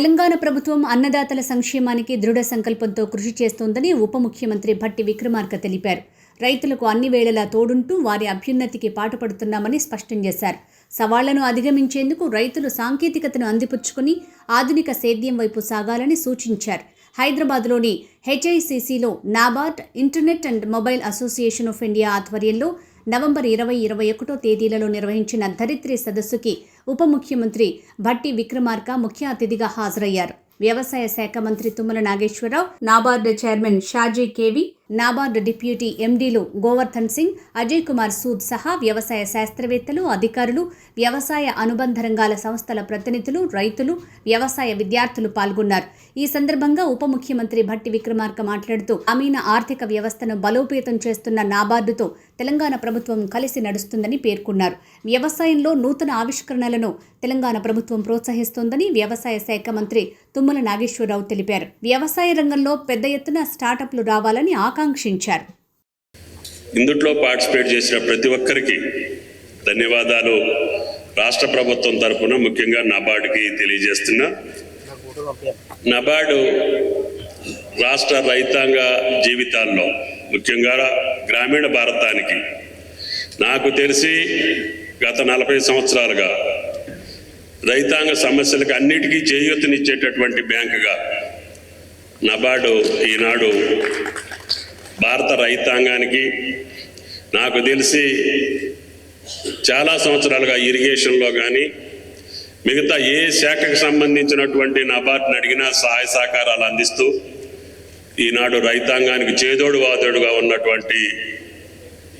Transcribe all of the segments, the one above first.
తెలంగాణ ప్రభుత్వం అన్నదాతల సంక్షేమానికి దృఢ సంకల్పంతో కృషి చేస్తోందని ఉప ముఖ్యమంత్రి భట్టి విక్రమార్క తెలిపారు. రైతులకు అన్ని వేళలా తోడుంటూ వారి అభ్యున్నతికి పాటుపడుతున్నామని స్పష్టం చేశారు. సవాళ్ళను అధిగమించేందుకు రైతులు సాంకేతికతను అందిపుచ్చుకుని ఆధునిక సేద్యం వైపు సాగాలని సూచించారు. హైదరాబాద్లోని హెచ్ఐసిసిలో NABARD internet and mobile association of India ఆధ్వర్యంలో నవంబర్ ఇరవై ఇరవై ఒకటో తేదీలలో నిర్వహించిన ధరిత్రి సదస్సుకి ఉప ముఖ్యమంత్రి భట్టి విక్రమార్క ముఖ్య అతిథిగా హాజరయ్యారు. వ్యవసాయ శాఖ మంత్రి Tummala Nageswara Rao NABARD chairman Shaji K V NABARD deputy ఎండీలు Govardhan Singh Ajay Kumar Sood సహా వ్యవసాయ శాస్త్రవేత్తలు అధికారులు వ్యవసాయ అనుబంధ రంగాల సంస్థల ప్రతినిధులు రైతులు వ్యవసాయ విద్యార్థులు పాల్గొన్నారు. ఈ సందర్భంగా ఉప ముఖ్యమంత్రి భట్టి విక్రమార్క మాట్లాడుతూ గ్రామీణ ఆర్థిక వ్యవస్థను బలోపేతం చేస్తున్న నాబార్డుతో తెలంగాణ ప్రభుత్వం కలిసి నడుస్తుందని పేర్కొన్నారు. వ్యవసాయంలో నూతన ఆవిష్కరణలను తెలంగాణ ప్రభుత్వం ప్రోత్సహిస్తోందని వ్యవసాయ శాఖ మంత్రి తుమ్మల నాగేశ్వరరావు తెలిపారు. వ్యవసాయ రంగంలో పెద్ద ఎత్తున స్టార్టప్లు రావాలని ఆకాంక్షించారు. ఇందుట్లో పార్టిసిపేట్ చేసిన ప్రతి ఒక్కరికి ధన్యవాదాలు. రాష్ట్ర ప్రభుత్వం తరఫున ముఖ్యంగా నబార్డుకి తెలియజేస్తున్నా. నబార్డు రాష్ట్ర రైతాంగ జీవితాల్లో ముఖ్యంగా గ్రామీణ భారతానికి నాకు తెలిసి గత నలభై సంవత్సరాలుగా రైతాంగ సమస్యలకు అన్నిటికీ చేయూతనిచ్చేటటువంటి బ్యాంకుగా నబార్డు ఈనాడు భారత రైతాంగానికి నాకు తెలిసి చాలా సంవత్సరాలుగా ఇరిగేషన్లో కానీ మిగతా ఏ శాఖకు సంబంధించినటువంటి నబార్డుని అడిగినా సహాయ సహకారాలు అందిస్తూ ఈనాడు రైతాంగానికి చేదోడు వాదోడుగా ఉన్నటువంటి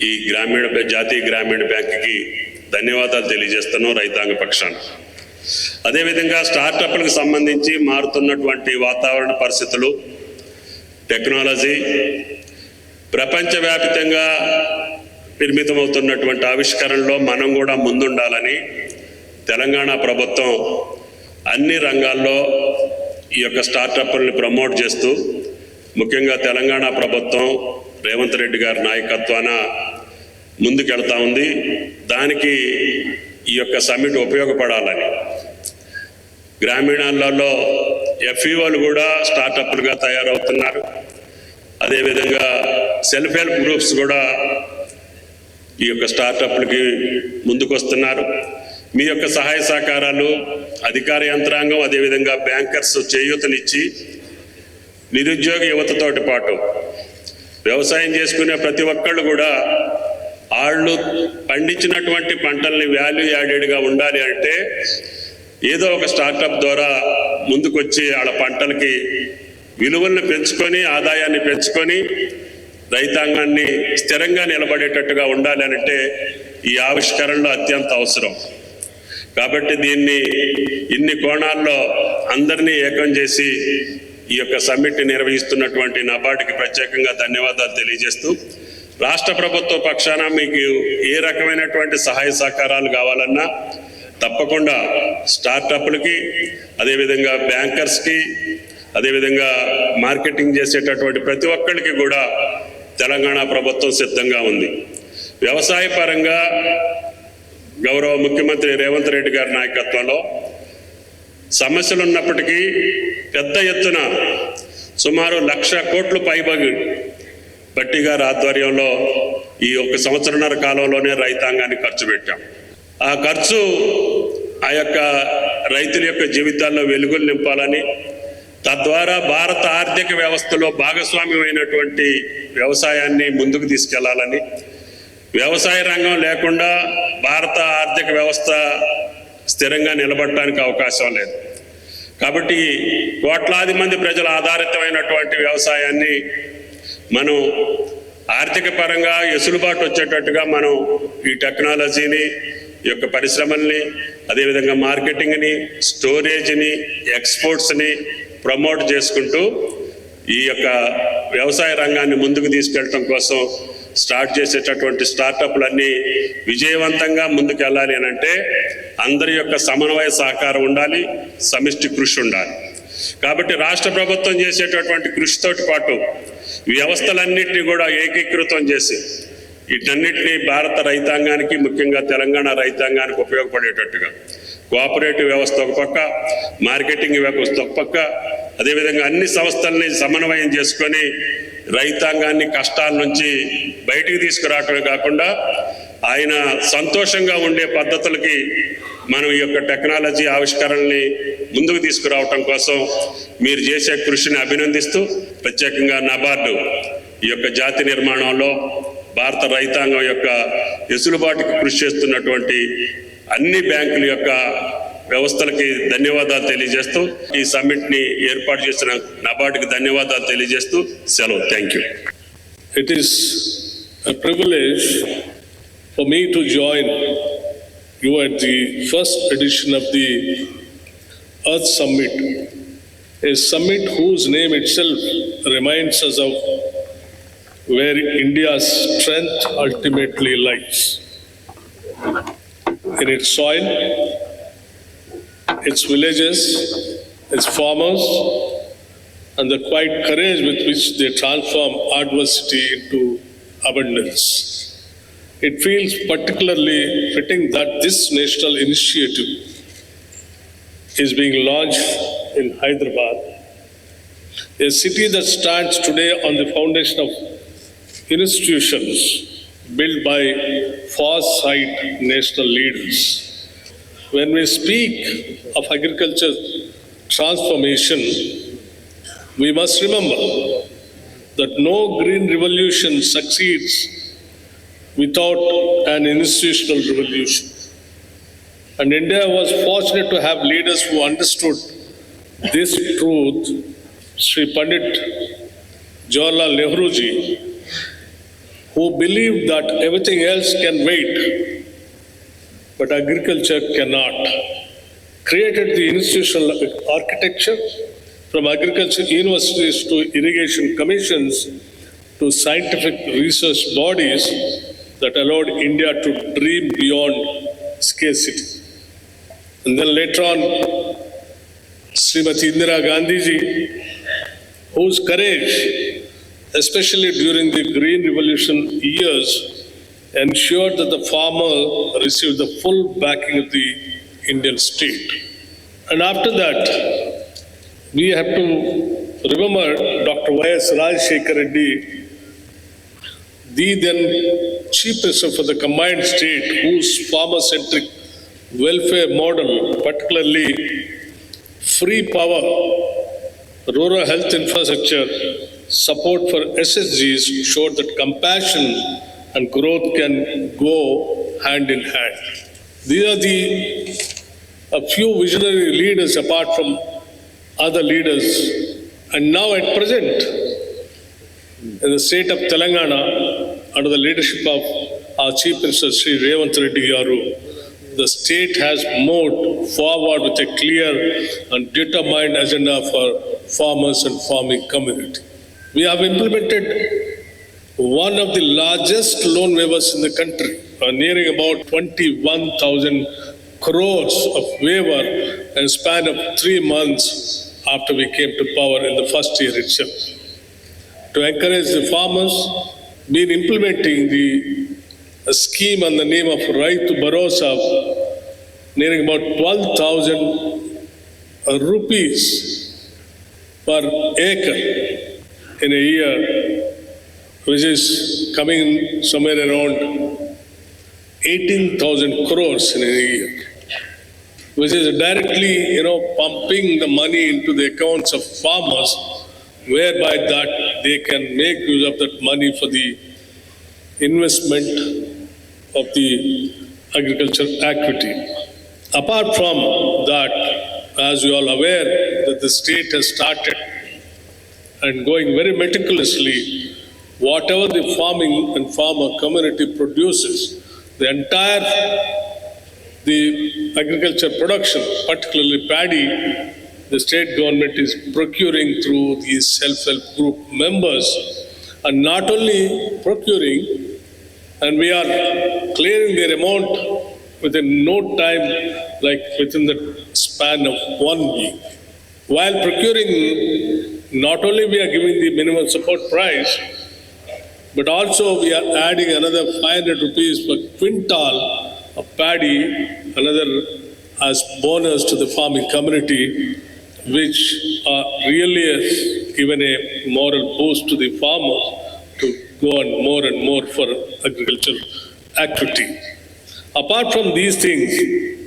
ఈ గ్రామీణ జాతీయ గ్రామీణ బ్యాంకుకి ధన్యవాదాలు తెలియజేస్తున్నాం రైతాంగ పక్షాన. అదేవిధంగా స్టార్టప్లకు సంబంధించి మారుతున్నటువంటి వాతావరణ పరిస్థితులు టెక్నాలజీ ప్రపంచవ్యాప్తంగా నిర్మితమవుతున్నటువంటి ఆవిష్కరణలో మనం కూడా ముందుండాలని తెలంగాణ ప్రభుత్వం అన్ని రంగాల్లో ఈ యొక్క స్టార్టప్లని ప్రమోట్ చేస్తూ ముఖ్యంగా తెలంగాణ ప్రభుత్వం రేవంత్ రెడ్డి గారి నాయకత్వాన ముందుకెళ్తా ఉంది. దానికి ఈ యొక్క సమ్మిట్ ఉపయోగపడాలని. గ్రామీణాలలో ఎఫ్ఈఓలు కూడా స్టార్టప్లుగా తయారవుతున్నారు. అదేవిధంగా సెల్ఫ్ హెల్ప్ గ్రూప్స్ కూడా ఈ యొక్క స్టార్టప్లకి ముందుకొస్తున్నారు. మీ యొక్క సహాయ సహకారాలు అధికార యంత్రాంగం అదేవిధంగా బ్యాంకర్స్ చేయూతనిచ్చి నిరుద్యోగ యువతతోటి పాటు వ్యవసాయం చేసుకునే ప్రతి ఒక్కళ్ళు కూడా వాళ్ళు పండించినటువంటి పంటల్ని వాల్యూ యాడెడ్గా ఉండాలి అంటే ఏదో ఒక స్టార్టప్ ద్వారా ముందుకొచ్చి వాళ్ళ పంటలకి విలువలను పెంచుకొని ఆదాయాన్ని పెంచుకొని రైతాంగాన్ని స్థిరంగా నిలబడేటట్టుగా ఉండాలి అంటే ఈ ఆవిష్కరణలు అత్యంత అవసరం. కాబట్టి దీన్ని ఇన్ని కోణాల్లో అందరినీ ఏకం చేసి ఈ యొక్క సమ్మిట్ నిర్వహిస్తున్నటువంటి నబార్డుకి ప్రత్యేకంగా ధన్యవాదాలు తెలియజేస్తూ రాష్ట్ర ప్రభుత్వ పక్షాన మీకు ఏ రకమైనటువంటి సహాయ సహకారాలు కావాలన్నా తప్పకుండా స్టార్టప్లకి అదేవిధంగా బ్యాంకర్స్కి అదేవిధంగా మార్కెటింగ్ చేసేటటువంటి ప్రతి ఒక్కరికి కూడా తెలంగాణ ప్రభుత్వం సిద్ధంగా ఉంది. వ్యవసాయ పరంగా గౌరవ ముఖ్యమంత్రి రేవంత్ రెడ్డి గారి నాయకత్వంలో సమస్యలు ఉన్నప్పటికీ పెద్ద ఎత్తున సుమారు లక్ష కోట్లు పైబగి బట్టి గారి ఆధ్వర్యంలో ఈ ఒక సంవత్సరన్నర కాలంలోనే రైతాంగాన్ని ఖర్చు పెట్టాం. ఆ ఖర్చు ఆ యొక్క రైతుల యొక్క జీవితాల్లో వెలుగులు నింపాలని తద్వారా భారత ఆర్థిక వ్యవస్థలో భాగస్వామ్యమైనటువంటి వ్యవసాయాన్ని ముందుకు తీసుకెళ్ళాలని వ్యవసాయ రంగం లేకుండా భారత ఆర్థిక వ్యవస్థ స్థిరంగా నిలబడటానికి అవకాశం లేదు. కాబట్టి కోట్లాది మంది ప్రజల ఆధారితమైనటువంటి వ్యవసాయాన్ని మనం ఆర్థిక పరంగా ఎసులుబాటు వచ్చేటట్టుగా మనం ఈ టెక్నాలజీని ఈ యొక్క పరిశ్రమల్ని అదేవిధంగా మార్కెటింగ్ని స్టోరేజ్ని ఎక్స్పోర్ట్స్ని ప్రమోట్ చేసుకుంటూ ఈ యొక్క వ్యవసాయ రంగాన్ని ముందుకు తీసుకెళ్ళటం కోసం స్టార్ట్ చేసేటటువంటి స్టార్టప్లన్నీ విజయవంతంగా ముందుకు వెళ్ళాలి అని అంటే అందరి యొక్క సమన్వయ సహకారం ఉండాలి సమిష్టి కృషి ఉండాలి. కాబట్టి రాష్ట్ర ప్రభుత్వం చేసేటటువంటి కృషితోటి పాటు వ్యవస్థలన్నింటినీ కూడా ఏకీకృతం చేసి వీటన్నిటినీ భారత రైతాంగానికి ముఖ్యంగా తెలంగాణ రైతాంగానికి ఉపయోగపడేటట్టుగా కోఆపరేటివ్ వ్యవస్థ ఒక పక్క మార్కెటింగ్ వ్యవస్థ ఒక పక్క. అదేవిధంగా అన్ని సంస్థల్ని సమన్వయం చేసుకొని రైతాంగాన్ని కష్టాల నుంచి బయటికి తీసుకురావటమే కాకుండా ఆయన సంతోషంగా ఉండే పద్ధతులకి మనం ఈ యొక్క టెక్నాలజీ ఆవిష్కరణల్ని ముందుకు తీసుకురావటం కోసం మీరు చేసే కృషిని అభినందిస్తూ ప్రత్యేకంగా నబార్డు ఈ యొక్క జాతి నిర్మాణంలో భారత రైతాంగం యొక్క ఎసులుబాటుకి కృషి చేస్తున్నటువంటి అన్ని బ్యాంకుల యొక్క వ్యవస్థలకి ధన్యవాదాలు తెలియజేస్తూ ఈ సమ్మిట్ని ఏర్పాటు చేసిన నబార్డుకి ధన్యవాదాలు తెలియజేస్తూ సెలవు thank you it is privilege for me to join you at the first edition of the earth summit a summit whose name itself reminds us of where India strength ultimately life In its soil, its villages, its farmers, and the quiet courage with which they transform adversity into abundance. It feels particularly fitting that this national initiative is being launched in Hyderabad, a city that stands today on the foundation of institutions built by far-sight national leaders. When we speak of agriculture transformation, we must remember that no green revolution succeeds without an institutional revolution. And India was fortunate to have leaders who understood this truth. Sri Pandit Jawaharlal Nehru ji, who believed that everything else can wait, but agriculture cannot, created the institutional architecture from agriculture universities to irrigation commissions to scientific research bodies that allowed India to dream beyond scarcity. And then later on, Srimati Indira Gandhi ji, whose courage, especially during the Green Revolution years, ensured that the farmer received the full backing of the Indian state. And after that, we have to remember Dr. Y.S. Rajshekar Reddy, the then Chief Minister for the combined state, whose farmer-centric welfare model, particularly free power, rural health infrastructure, support for SSGs showed that compassion and growth can go hand in hand. These are the a few visionary leaders apart from other leaders. And now at present, in the state of Telangana, under the leadership of our Chief Minister Sri Revant Reddy Garu, the state has moved forward with a clear and determined agenda for farmers and farming community. We have implemented one of the largest loan waivers in the country, uh, nearing about 21,000 crores of waiver in a span of three months after we came to power in the first year itself. To encourage the farmers, been implementing the a scheme on the name of Right Raitu Barosa, nearing about 12,000 rupees per acre in a year, which is coming somewhere around 18,000 crores in a year, which is directly, you know, pumping the money into the accounts of farmers, whereby that they can make use of that money for the investment of the agriculture activity. Apart from that, as you all aware, that the state has started and going very meticulously, whatever the farming and farmer community produces, the entire the agriculture production, particularly paddy, the state government is procuring through these self-help group members, and not only procuring, and we are clearing their amount within no time, like within the span of one week. While procuring, not only we are giving the minimum support price, but also we are adding another 500 rupees per quintal of paddy, another as bonus to the farming community, which uh, really has given a moral boost to the farmers to go on more and more for agricultural activity. Apart from these things,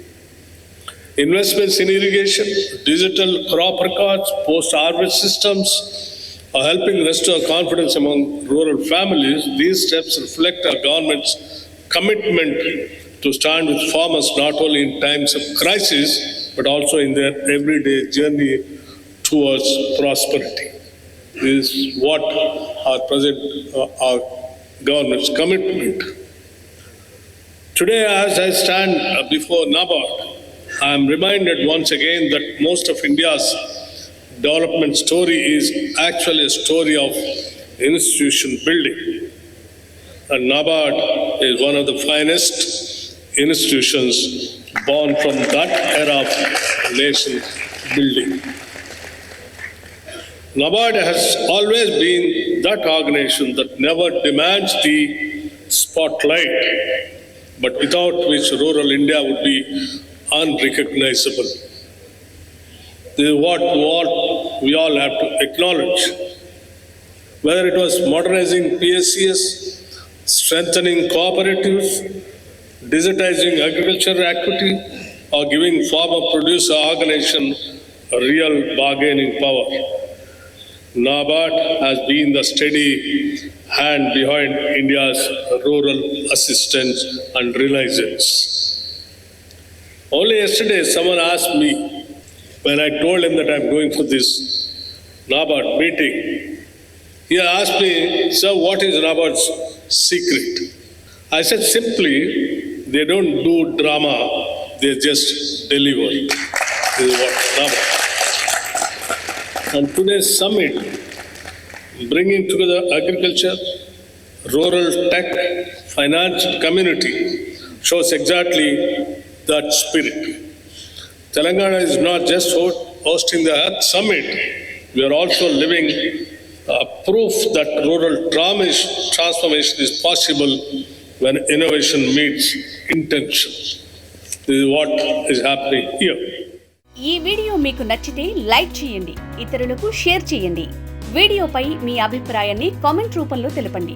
investments in irrigation, digital crop records, post-harvest systems are helping restore confidence among rural families. These steps reflect our government's commitment to stand with farmers not only in times of crisis, but also in their everyday journey towards prosperity. This is what our present, uh, our government's commitment. Today, as I stand before NABARD, I am reminded once again that most of India's development story is actually a story of institution building. And NABARD is one of the finest institutions born from that era of nation building. NABARD has always been that organization that never demands the spotlight, but without which rural India would be unrecognizable. This is what, what we all have to acknowledge. Whether it was modernizing PSCS, strengthening cooperatives, digitizing agricultural equity, or giving farmer producer organization a real bargaining power. NABARD has been the steady hand behind India's rural assistance and renaissance. Only yesterday, someone asked me, when I told him that I'm going for this NABARD meeting, he asked me, Sir, what is NABARD's secret? I said, simply, they don't do drama, they just deliver. This is what. And today's summit, bringing together agriculture, rural tech, finance, community, shows exactly that spirit. Telangana is not just ho- hosting the Earth Summit, we are also living uh, proof that rural trauma is- transformation is possible when innovation meets intention. This is what is happening here. ఈ video మీకు నచ్చితే like చేయండి ఇతరులకు share చేయండి వీడియోపై మీ అభిప్రాయాన్ని comment రూపంలో తెలపండి